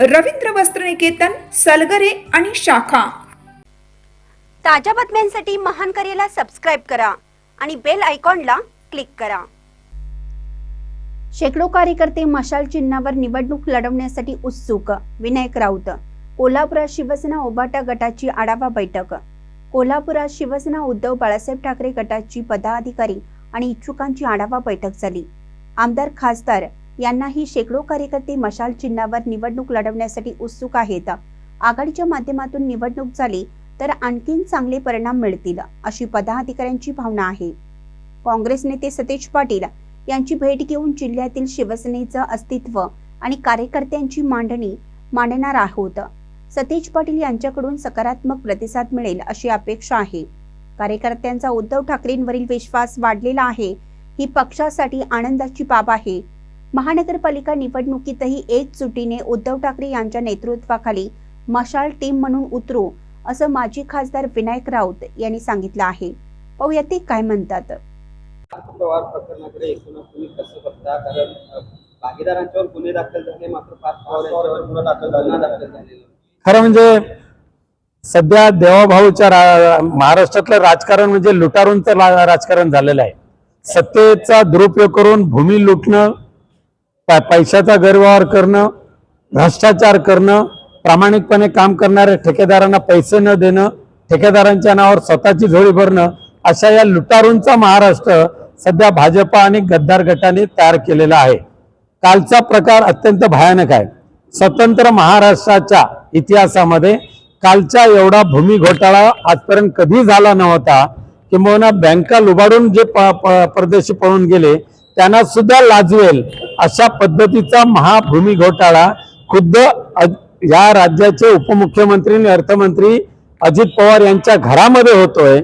रवींद्र वस्त्रनिकेतन सलगरे आणि शाखा. ताज्या बातम्यांसाठी महान करेला सबस्क्राईब करा आणि बेल आयकॉनला क्लिक करा. शेकडो कार्यकर्ते मशाल चिन्हावर निवडणूक लढवण्यासाठी उत्सुक. विनायक राऊत. कोल्हापुरात शिवसेना उबाटा गटाची आढावा बैठक. कोल्हापुरात शिवसेना उद्धव बाळासाहेब ठाकरे गटाची पदाधिकारी आणि इच्छुकांची आढावा बैठक झाली. आमदार खासदार यांनाही शेकडो कार्यकर्ते मशाल चिन्हावर निवडणूक लढवण्यासाठी उत्सुक आहेत. आघाडीच्या माध्यमातून निवडणूक झाली तर आणखीन चांगले परिणाम मिळतील अशी पदाधिकाऱ्यांची भावना आहे. काँग्रेस नेते सतेज पाटील यांची भेट घेऊन जिल्ह्यातील शिवसेनेचं अस्तित्व आणि कार्यकर्त्यांची मांडणी मांडणार आहोत. सतेज पाटील यांच्याकडून सकारात्मक प्रतिसाद मिळेल अशी अपेक्षा आहे. कार्यकर्त्यांचा उद्धव ठाकरेंवरील विश्वास वाढलेला आहे. ही पक्षासाठी आनंदाची बाब आहे. महानगरपालिका निवडणुकीतही एकजुटीने उद्धव ठाकरे यांच्या नेतृत्वाखाली मशाल टीम म्हणून उतरू असं माजी खासदार विनायक राऊत यांनी सांगितलं आहे. पाहूया ते काय म्हणतात. पवार प्रकरणाकडे एकूणच तुम्ही कसं बघता? कारण भागीदारांच्यावर गुन्हे दाखल झाले मात्र पाच पवार यांच्यावर गुन्हा दाखल झालेला खरं म्हणजे सध्या देवाभाऊच्या रा- महाराष्ट्रातलं राजकारण म्हणजे लुटारूंचं राजकारण झालेलं आहे. सत्तेचा दुरुपयोग करून भूमी लुटणं पै- पैशाचा गैरव्यवहार करणं भ्रष्टाचार करणं प्रामाणिकपणे काम करणाऱ्या ठेकेदारांना पैसे न देणं ठेकेदारांच्या नावावर स्वतःची झोळी भरणं अशा या लुटारूंचा महाराष्ट्र सध्या भाजपा आणि गद्दार गटाने तयार केलेला आहे. कालचा प्रकार अत्यंत भयानक आहे. स्वतंत्र महाराष्ट्राच्या इतिहासामध्ये कालचा एवढा भूमी घोटाळा आजपर्यंत कधी झाला नव्हता किंबहुना बँका लुबाडून जे प- प- परदेशी पळून गेले त्यांना सुद्धा लाजवेल अशा पद्धतीचा महाभूमी घोटाळा खुद्द या राज्याचे उपमुख्यमंत्री आणि अर्थमंत्री अजित पवार यांच्या घरामध्ये होतोय.